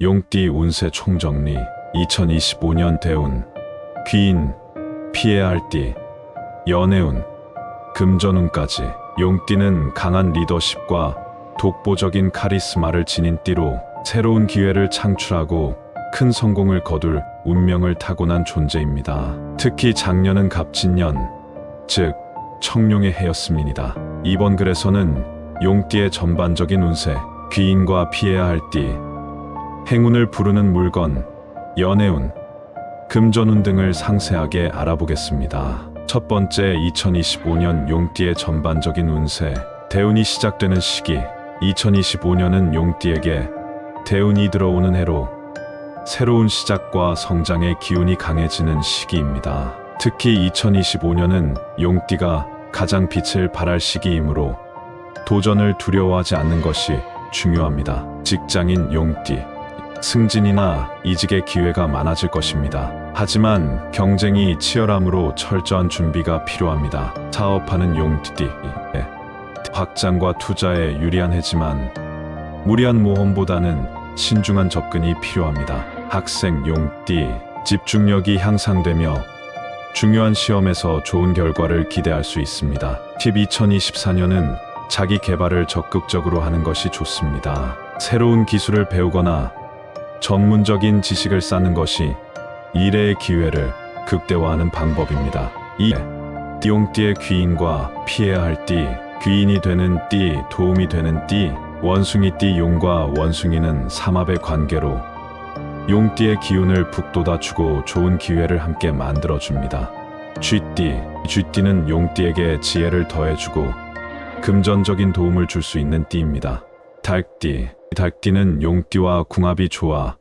용띠 운세 총정리 2025년 대운 귀인 피해야 할띠 연애운 금전운까지 용띠는 강한 리더십과 독보적인 카리스마를 지닌 띠로 새로운 기회를 창출하고 큰 성공을 거둘 운명을 타고난 존재입니다. 특히 작년은 갑진년, 즉 청룡의 해였습니다. 이번 글에서는 용띠의 전반적인 운세, 귀인과 피해야 할 띠, 행운을 부르는 물건, 연애운, 금전운 등을 상세하게 알아보겠습니다. 첫 번째 2025년 용띠의 전반적인 운세, 대운이 시작되는 시기, 2025년은 용띠에게 대운이 들어오는 해로 새로운 시작과 성장의 기운이 강해지는 시기입니다. 특히 2025년은 용띠가 가장 빛을 발할 시기이므로 도전을 두려워하지 않는 것이 중요합니다. 직장인 용띠, 승진이나 이직의 기회가 많아질 것입니다. 하지만 경쟁이 치열함으로 철저한 준비가 필요합니다. 사업하는 용띠, 예. 확장과 투자에 유리한 해지만 무리한 모험보다는 신중한 접근이 필요합니다. 학생 용띠, 집중력이 향상되며 중요한 시험에서 좋은 결과를 기대할 수 있습니다. 팁 2024년은 자기 개발을 적극적으로 하는 것이 좋습니다. 새로운 기술을 배우거나 전문적인 지식을 쌓는 것이 일의 기회를 극대화하는 방법입니다. 이 띠용띠의 귀인과 피해야 할 띠, 귀인이 되는 띠, 도움이 되는 띠, 원숭이띠 용과 원숭이는 삼합의 관계로 용띠의 기운을 북돋아주고 좋은 기회를 함께 만들어줍니다. 쥐띠, 쥐띠는 용띠에게 지혜를 더해주고 금전적인 도움을 줄 수 있는 띠입니다. 닭띠, 닭띠는 용띠와 궁합이 좋아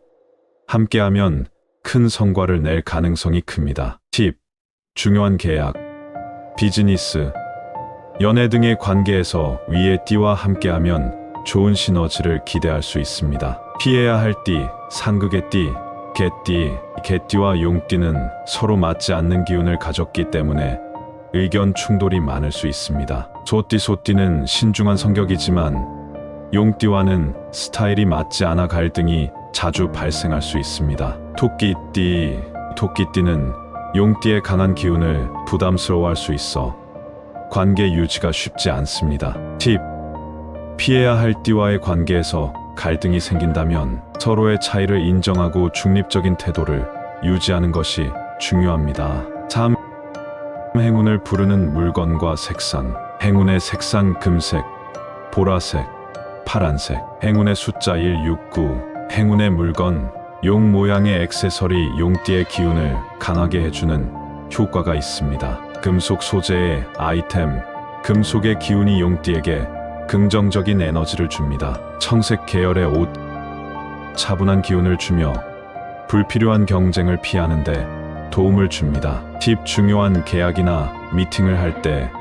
함께하면 큰 성과를 낼 가능성이 큽니다. 팁, 중요한 계약, 비즈니스, 연애 등의 관계에서 위의 띠와 함께하면 좋은 시너지를 기대할 수 있습니다. 피해야 할 띠, 상극의 띠, 개띠, 개띠와 용띠는 서로 맞지 않는 기운을 가졌기 때문에 의견 충돌이 많을 수 있습니다. 소띠, 소띠는 신중한 성격이지만 용띠와는 스타일이 맞지 않아 갈등이 자주 발생할 수 있습니다. 토끼띠, 토끼띠는 용띠의 강한 기운을 부담스러워할 수 있어 관계 유지가 쉽지 않습니다. 팁, 피해야 할 띠와의 관계에서 갈등이 생긴다면 서로의 차이를 인정하고 중립적인 태도를 유지하는 것이 중요합니다. 3. 행운을 부르는 물건과 색상. 행운의 색상 금색, 보라색, 파란색. 행운의 숫자 169. 행운의 물건, 용 모양의 액세서리 용띠의 기운을 강하게 해주는 효과가 있습니다. 금속 소재의 아이템, 금속의 기운이 용띠에게 긍정적인 에너지를 줍니다. 청색 계열의 옷, 차분한 기운을 주며 불필요한 경쟁을 피하는데 도움을 줍니다. 팁 중요한 계약이나 미팅을 할 때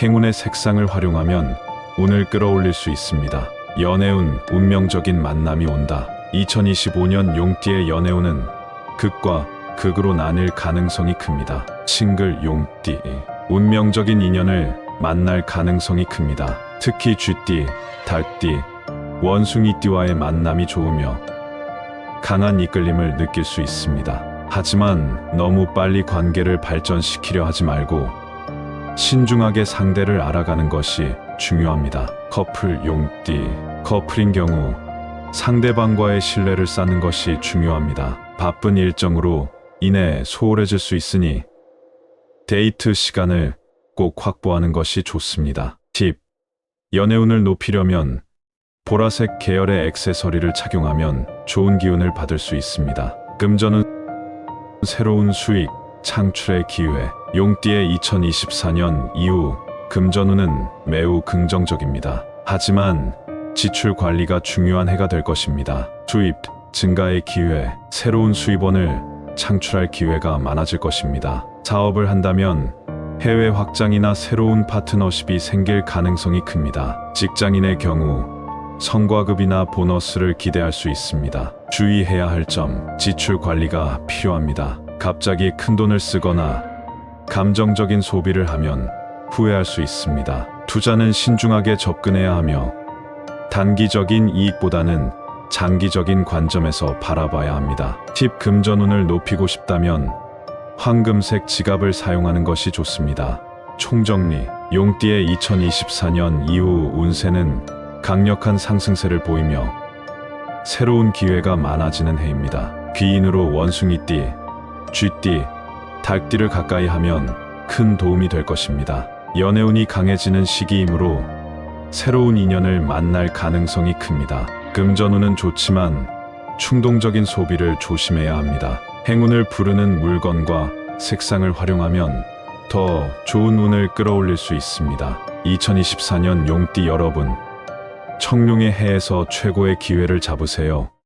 행운의 색상을 활용하면 운을 끌어올릴 수 있습니다. 연애운, 운명적인 만남이 온다. 2025년 용띠의 연애운은 극과 극으로 나뉠 가능성이 큽니다. 싱글 용띠, 운명적인 인연을 만날 가능성이 큽니다. 특히 쥐띠, 닭띠, 원숭이띠와의 만남이 좋으며 강한 이끌림을 느낄 수 있습니다. 하지만 너무 빨리 관계를 발전시키려 하지 말고 신중하게 상대를 알아가는 것이 중요합니다. 커플 용띠, 커플인 경우 상대방과의 신뢰를 쌓는 것이 중요합니다. 바쁜 일정으로 인해 소홀해질 수 있으니 데이트 시간을 꼭 확보하는 것이 좋습니다. 팁. 연애운을 높이려면 보라색 계열의 액세서리를 착용하면 좋은 기운을 받을 수 있습니다. 금전은 새로운 수익, 창출의 기회. 용띠의 2024년 이후 금전운은 매우 긍정적입니다. 하지만 지출 관리가 중요한 해가 될 것입니다. 수입, 증가의 기회, 새로운 수입원을 창출할 기회가 많아질 것입니다. 사업을 한다면 해외 확장이나 새로운 파트너십이 생길 가능성이 큽니다. 직장인의 경우 성과급이나 보너스를 기대할 수 있습니다. 주의해야 할 점, 지출 관리가 필요합니다. 갑자기 큰 돈을 쓰거나 감정적인 소비를 하면 후회할 수 있습니다. 투자는 신중하게 접근해야 하며 단기적인 이익보다는 장기적인 관점에서 바라봐야 합니다. 팁 금전운을 높이고 싶다면 황금색 지갑을 사용하는 것이 좋습니다. 총정리 용띠의 2024년 이후 운세는 강력한 상승세를 보이며 새로운 기회가 많아지는 해입니다. 귀인으로 원숭이띠, 쥐띠, 닭띠를 가까이 하면 큰 도움이 될 것입니다. 연애운이 강해지는 시기이므로 새로운 인연을 만날 가능성이 큽니다. 금전운은 좋지만 충동적인 소비를 조심해야 합니다. 행운을 부르는 물건과 색상을 활용하면 더 좋은 운을 끌어올릴 수 있습니다. 2024년 용띠 여러분, 청룡의 해에서 최고의 기회를 잡으세요.